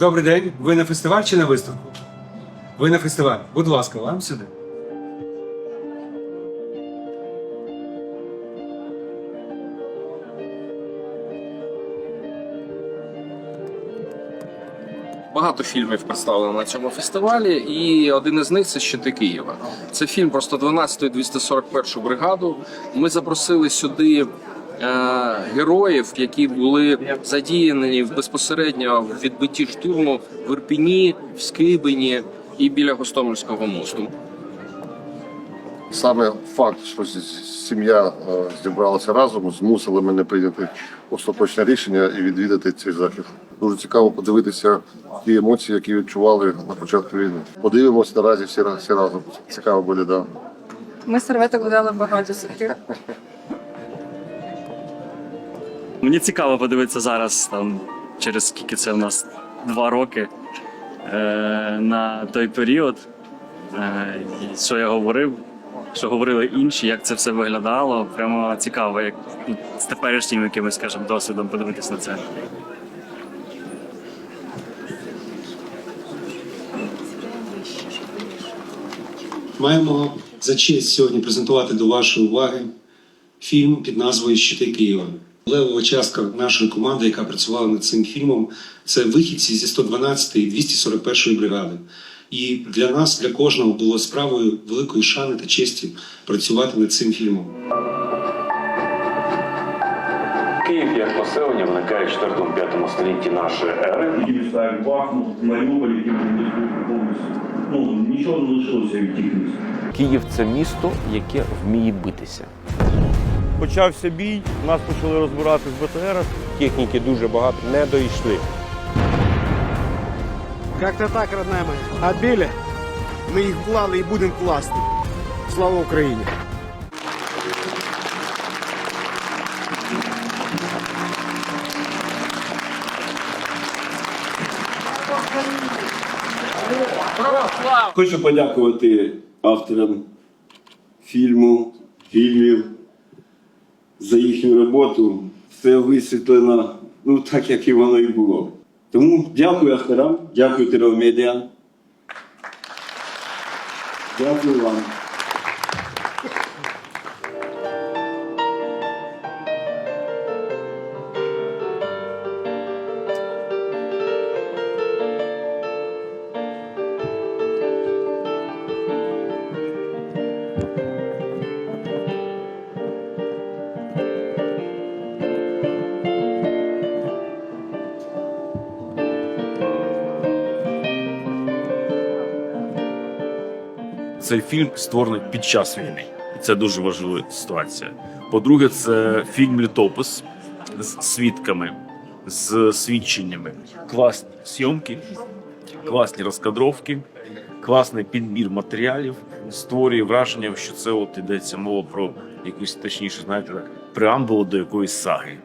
Добрий день. Ви на фестиваль чи на виставку? Ви на фестиваль. Будь ласка, вам сюди. Багато фільмів представлено на цьому фестивалі, і один із них це Щити Києва. Це фільм про 112-ю 241 бригаду. Ми запросили сюди героїв, які були задіяні безпосередньо в відбитті штурму в Ірпіні, в Скибині і біля Гостомельського мосту. Саме факт, що сім'я е, зібралася разом, змусили мене прийняти остаточне рішення і відвідати цей захід. Дуже цікаво подивитися ті емоції, які відчували на початку війни. Подивимось наразі всі, всі разом. Цікаво буде, да. Ми серветок додали багато сухих. Мені цікаво подивитися зараз, там, через скільки це в нас два роки е, на той період, е, що я говорив, що говорили інші, як це все виглядало. Прямо цікаво, як з теперішнім якимось, скажімо, досвідом подивитися на це. Маємо за честь сьогодні презентувати до вашої уваги фільм під назвою Щити Києва. Левова частка нашої команди, яка працювала над цим фільмом, це вихідці зі 112 і 241 бригади. І для нас, для кожного, було справою великої шани та честі працювати над цим фільмом. Київ як поселення виникає в 4-5 столітті нашої ери. Ті міста, Бахмут, Маріуполь, які були повністю. Ну, нічого не лишилося від тих міст. Київ це місто, яке вміє битися. Почався бій, нас почали розбирати з БТР. Техніки дуже багато не дійшли. Как-то так, родная моя. Отбили. Мы их клали и будем класть. Слава Украине. Хочу подякувати авторам фільму, фільмів за їхню роботу. Все висвітлено, ну так як і воно і було. Тому дякую авторам, дякую Теромедіа. Дякую вам. Цей фільм створений під час війни. І це дуже важлива ситуація. По-друге, це фільм літопис з свідками, з свідченнями. Класні зйомки, класні розкадровки, класний підбір матеріалів. Створює враження, що це от йдеться мова про якусь точніше, знаєте, так, преамбулу до якоїсь саги.